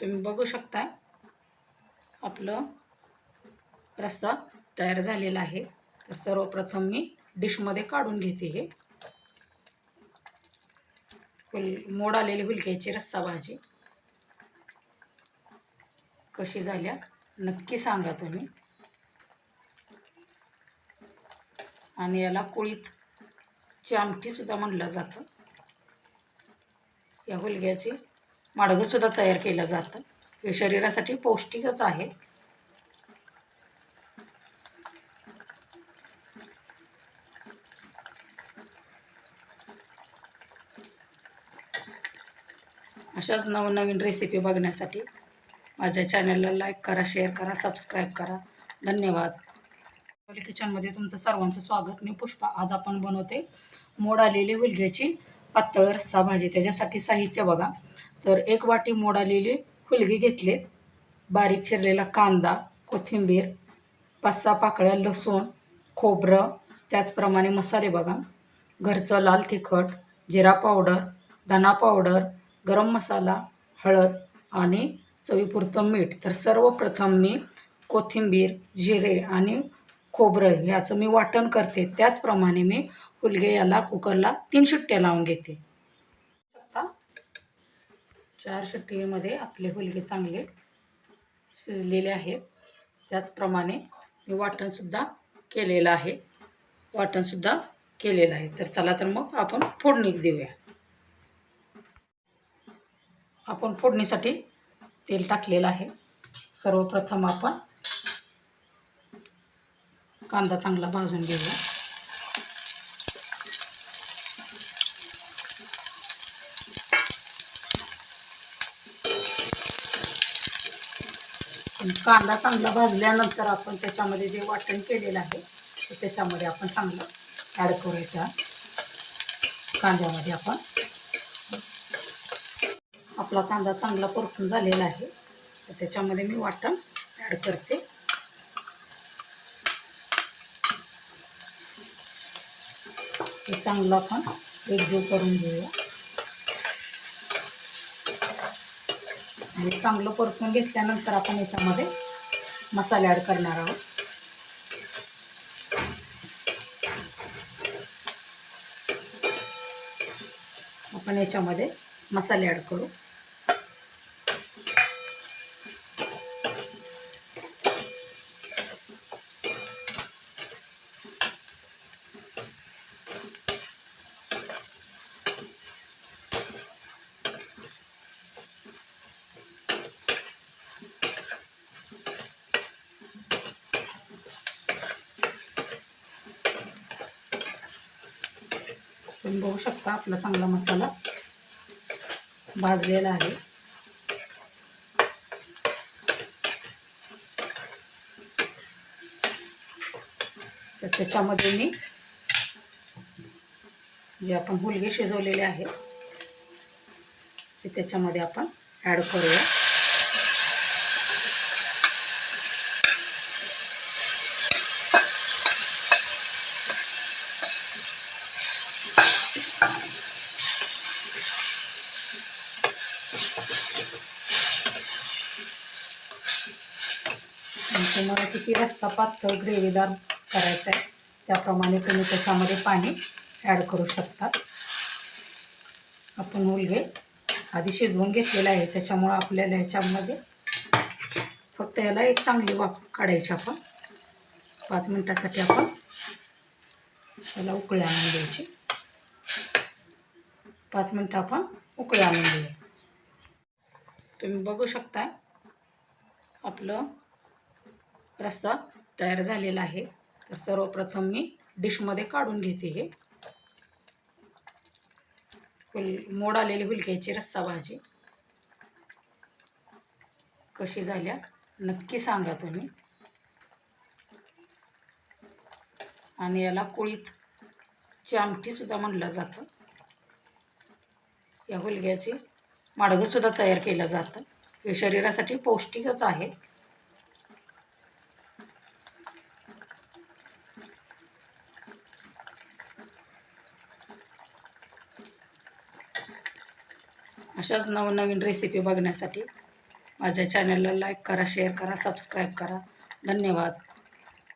तुम्ही बघू शकता. आपलं रस्सा तयार झालेला आहे. तर सर्वप्रथम मी डिशमध्ये काढून घेते हे. हुल मोड आलेली हुलक्याची रस्सा भाजी. कशी झाल्या नक्की सांगा तुम्ही. आणि याला कुळीत आमटीसुद्धा म्हणलं जातं. या हुलग्याची माडगंसुद्धा तयार केलं जातं. हे शरीरासाठी पौष्टिकच आहे. अशाच नवनवीन रेसिपी बघण्यासाठी माझ्या चॅनलला लाईक करा शेअर करा सबस्क्राईब करा. धन्यवाद. किचनमध्ये तुमचं सर्वांचं स्वागत. मी पुष्पा. आज आपण बनवते मोड आलेली हुलग्याची पातळ रस्सा भाजी. त्याच्यासाठी साहित्य बघा. तर एक वाटी मोड आलेली हुलगी घेतले बारीक चिरलेला कांदा कोथिंबीर पाच सहा पाकळ्या लसूण खोबरं त्याचप्रमाणे मसाले बघा. घरचं लाल तिखट जिरा पावडर धना पावडर गरम मसाला हळद आणि चवीपुरतं मीठ. तर सर्वप्रथम मी कोथिंबीर जिरे आणि खोबरं ह्याचं मी वाटण करते. त्याचप्रमाणे मी हुलगे याला कुकरला तीन शिट्ट्या लावून घेते. चार शिट्टीमध्ये आपले हुलगे चांगले शिजलेले आहेत. त्याचप्रमाणे मी वाटणसुद्धा केलेलं आहे. वाटणसुद्धा केलेलं आहे. तर चला तर मग आपण फोडणी देऊया. आपण फोडणीसाठी तेल टाकलेलं आहे. सर्वप्रथम आपण कांदा चांगला भाजून घेऊया. कांदा चांगला भाजल्यानंतर आपण त्याच्यामध्ये जे वाटण केलेलं आहे ते त्याच्यामध्ये आपण चांगलं ॲड करूया कांद्यामध्ये आपण. आपला कांदा चांगला परतून झालेला आहे तर त्याच्यामध्ये मी वाटण ॲड करते. हे चांगलं आपण एकजीव करून घेऊया. आणि चांगलं परतून घेतल्यानंतर आपण याच्यामध्ये मसाले ॲड करणार आहोत. आपण याच्यामध्ये मसाले ॲड करू. तुम्ही बघू शकता आपला चांगला मसाला भाजलेला आहे. तर त्याच्यामध्ये मी जे आपण हुलगे शिजवलेले आहेत ते त्याच्यामध्ये आपण ॲड करूया. तुम्हाला किती रस्सा पातळ ग्रेव्हीदार करायचा आहे त्याप्रमाणे तुम्ही त्याच्यामध्ये पाणी ॲड करू शकता. आपण मुलगे आधी शिजवून घेतलेला आहे. त्याच्यामुळं आपल्याला ह्याच्यामध्ये फक्त याला एक चांगली वाफ काढायची आपण. पाच मिनटासाठी आपण त्याला उकळी आणून द्यायची पाच मिनटं आपण उकळी आणून देऊया तुम्ही बघू शकता आपलं रस्सा तयार झालेला आहे. तर सर्वप्रथम मी डिशमध्ये काढून घेते हे. हुल मोड आलेली हुलक्याची रस्सा भाजी. कशी झाल्या नक्की सांगा तुम्ही. आणि याला कुळीत आमटीसुद्धा म्हणलं जातं. या हुलग्याचे माडगंसुद्धा तयार केलं जातं. हे शरीरासाठी पौष्टिकच आहे. अशाच नवनवीन रेसिपी बघण्यासाठी माझ्या चॅनलला लाईक करा शेअर करा सबस्क्राईब करा. धन्यवाद.